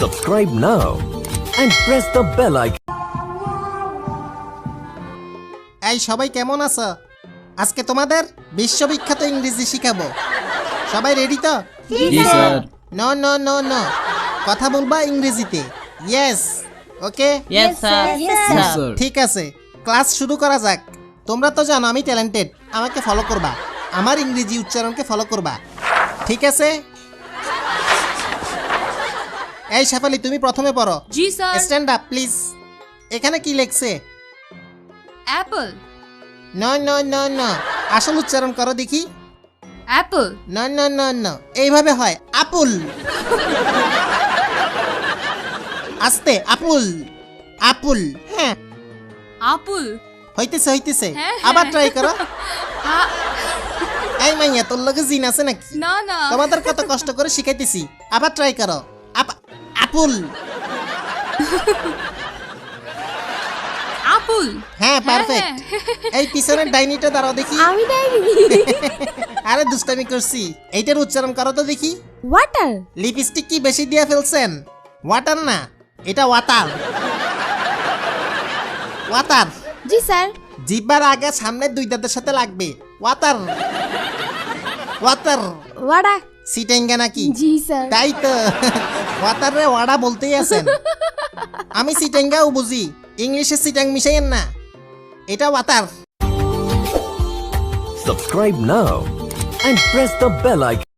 Subscribe now and press the bell icon. এই সবাই কেমন আছো? আজকে তোমাদের বিশ্ববিখ্যাত ইংরেজি শিখাবো। সবাই রেডি তো? জি sir no no no no কথা বলবা ইংরেজিতে। Yes okay yes sir sir ঠিক আছে। ক্লাস শুরু করা যাক। তোমরা তো জানো আমি ট্যালেন্টেড আমাকে ফলো করবা। আমার ইংরেজি উচ্চারণকে ফলো করবা। ঠিক আছে? এই শেফালি তুমি প্রথমে পড়ো। জি স্যার। স্ট্যান্ড আপ প্লিজ এখানে কি লেখছে? অ্যাপল ন ন ন ন আসল উচ্চারণ করো দেখি। অ্যাপল ন ন ন ন এইভাবে হয়। আপুল আস্তে আপুল আপুল হ্যাঁ। আপুল হইতেছে হইতেছে। হ্যাঁ, আবার হ্যাঁ। ট্রাই করো এই মাইয়া তোর লগে জিন আছে নাকি? না না। তোমাদের কত কষ্ট করে শিখাইতেছি। আবার ট্রাই করো। আপুল আপুল হ্যাঁ পারফেক্ট এই পিছনের ডাইনিটা দাঁড়াও দেখি। আমি ডাইনি। আরে দুষ্টামি করছি। এইটার উচ্চারণ করো তো দেখি। ওয়াটার লিপস্টিক কি বেশি দিয়ে ফেলছেন? ওয়াটার না এটা ওয়াটার ওয়াটার জি স্যার। জিব্বার আগে সামনের দুই দাঁতের সাথে লাগবে। ওয়াটার ওয়াটার ওয়াডা সিটেঙ্গা নাকি? জি স্যার। তাই তো। ওয়াটার রে ওয়াডা বলতেই আছেন। আমি সিটেঙ্গাও বুঝি ইংলিশে সিটাং মিশাইয়েন না। এটা ওয়াতার Subscribe now and press the bell icon.